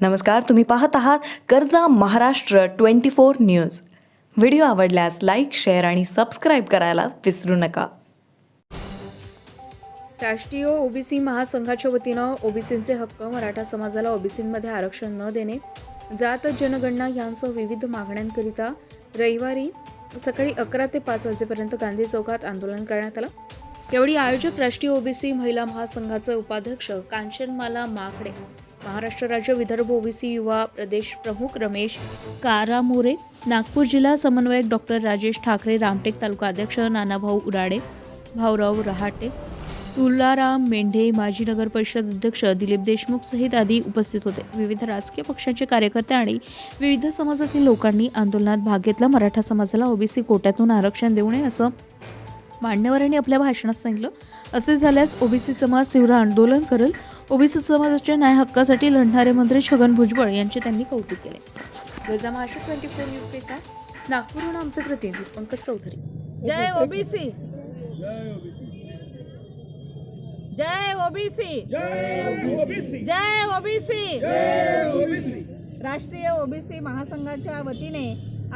नमस्कार तुम्ही पाहत आहात कर्जा Maharashtra twenty four news. Video आवडल्यास लाईक शेअर आणि सबस्क्राईब करायला विसरू नका. राष्ट्रीय ओबीसी महासंघाच्या वतीनं ओबीसींचे हक्क मराठा समाजाला ओबीसींमध्ये आरक्षण न देणे जात जनगणना यांसह विविध मागण्यांकरिता रविवारी सकाळी अकरा ते पाच वाजेपर्यंत गांधी चौकात आंदोलन करण्यात आलं. यावेळी आयोजक राष्ट्रीय ओबीसी महिला महासंघाचे उपाध्यक्ष कांचनमाला माकडे महाराष्ट्र राज्य विदर्भ ओबीसी युवा प्रदेश प्रमुख रमेश कारामोरे नागपूर जिल्हा समन्वयक डॉक्टर राजेश ठाकरे रामटेक तालुका अध्यक्ष नानाभाऊ उराडे भाऊराव रहाटे तुलाराम मेंढे माजी नगर परिषद अध्यक्ष दिलीप देशमुख सहित आदी उपस्थित होते. विविध राजकीय पक्षांचे कार्यकर्ते आणि विविध समाजातील लोकांनी आंदोलनात भाग घेतला. मराठा समाजाला ओबीसी कोट्यातून आरक्षण देऊ नये असं मान्यवरांनी आपल्या भाषणात सांगितलं. असे झाल्यास ओबीसी समाज तीव्र आंदोलन करेल. ओबीसी समाजाच्या न्याय हक्कासाठी लढणारे मंत्री छगन भुजबळ यांचे त्यांनी कौतुक केले. Gaja Maharashtra twenty four news paper नागपूरहून आमचे प्रतिनिधी पंकज चौधरी. जय ओबीसी. जय ओबीसी. जय ओबीसी. राष्ट्रीय ओबीसी महासंघाच्या वतीने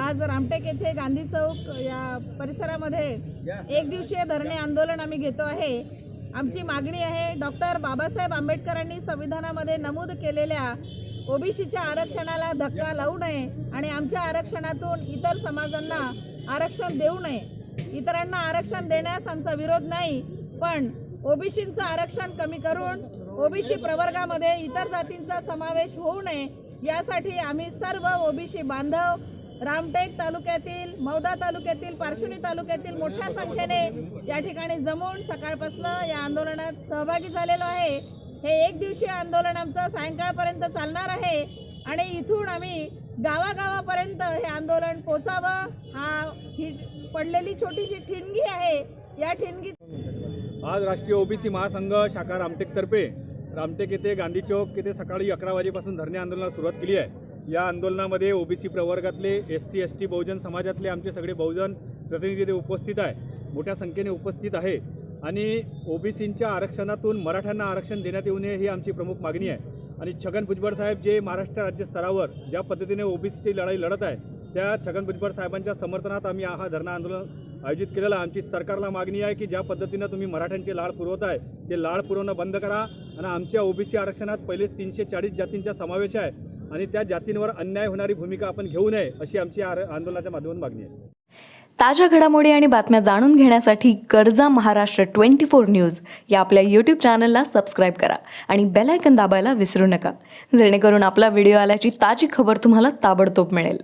आज रामटेक येथे गांधी चौक या परिसरामध्ये एक दिवसीय धरणे आंदोलन आम्ही घेतो आहे. आमची मागणी आहे डॉक्टर बाबासाहेब आंबेडकरांनी संविधानामध्ये नमूद केलेल्या ओबीसीच्या आरक्षणाला धक्का लावू नये आणि आमच्या आरक्षणातून इतर समाजांना आरक्षण देऊ नये. इतरांना आरक्षण देण्यास आमचा विरोध नाही पण ओबीसींचं आरक्षण कमी करून ओबीसी प्रवर्गामध्ये इतर जातींचा समावेश होऊ नये यासाठी आम्ही सर्व ओबीसी बांधव रामटेक तालुक्यातील मौदा तालुक्यातील पारशिवनी तालुक्यातील मोठ्या संख्येने या ठिकाणी जमून सकाळपासून या आंदोलनात सहभागी झालेलो आहे. हे एक दिवसीय आंदोलन आमचं सायंकाळपर्यंत चालणार आहे आणि इथून आम्ही गावागावापर्यंत हे आंदोलन पोचावं. हा ही पडलेली छोटीशी ठिणगी आहे. या ठिणगी आज राष्ट्रीय ओबीसी महासंघ शाखा रामटेकतर्फे रामटेक येथे गांधी चौक येथे सकाळी अकरा वाजेपासून धरणे आंदोलनाला सुरुवात केली आहे. या आंदोलनामध्ये ओबीसी प्रवर्गातले एस टी एस टी बहुजन समाजातले आमचे सगळे बहुजन प्रतिनिधी ते उपस्थित आहे. मोठ्या संख्येने उपस्थित आहे. आणि ओबीसींच्या आरक्षणातून मराठ्यांना आरक्षण देण्यात येऊ नये ही आमची प्रमुख मागणी आहे. आणि छगन भुजबळ साहेब जे महाराष्ट्र राज्य स्तरावर ज्या पद्धतीने ओबीसीची लढाई लढत आहे त्या छगन भुजबळ साहेबांच्या समर्थनात आम्ही हा धरणा आंदोलन आयोजित केलेला आहे. आमची सरकारला मागणी आहे की ज्या पद्धतीनं तुम्ही मराठ्यांचे लाड पुरवत आहे ते लाड पुरवणं बंद करा. आणि आमच्या ओबीसी आरक्षणात पहिले तीनशे चाळीस जातींचा समावेश आहे. आणि त्या जातींवर अन्याय होणारी भूमिका आपण घेऊ नये अशी आमची आर- आंदोलनाच्या माध्यमातून मागणी आहे. ताज्या घडामोडी आणि बातम्या जाणून घेण्यासाठी कर्जा महाराष्ट्र ट्वेंटी फोर न्यूज या आपल्या यूट्यूब चॅनलला सबस्क्राईब करा आणि बेलायकन दाबायला विसरू नका. जेणेकरून आपला व्हिडिओ आल्याची ताजी खबर तुम्हाला ताबडतोब मिळेल.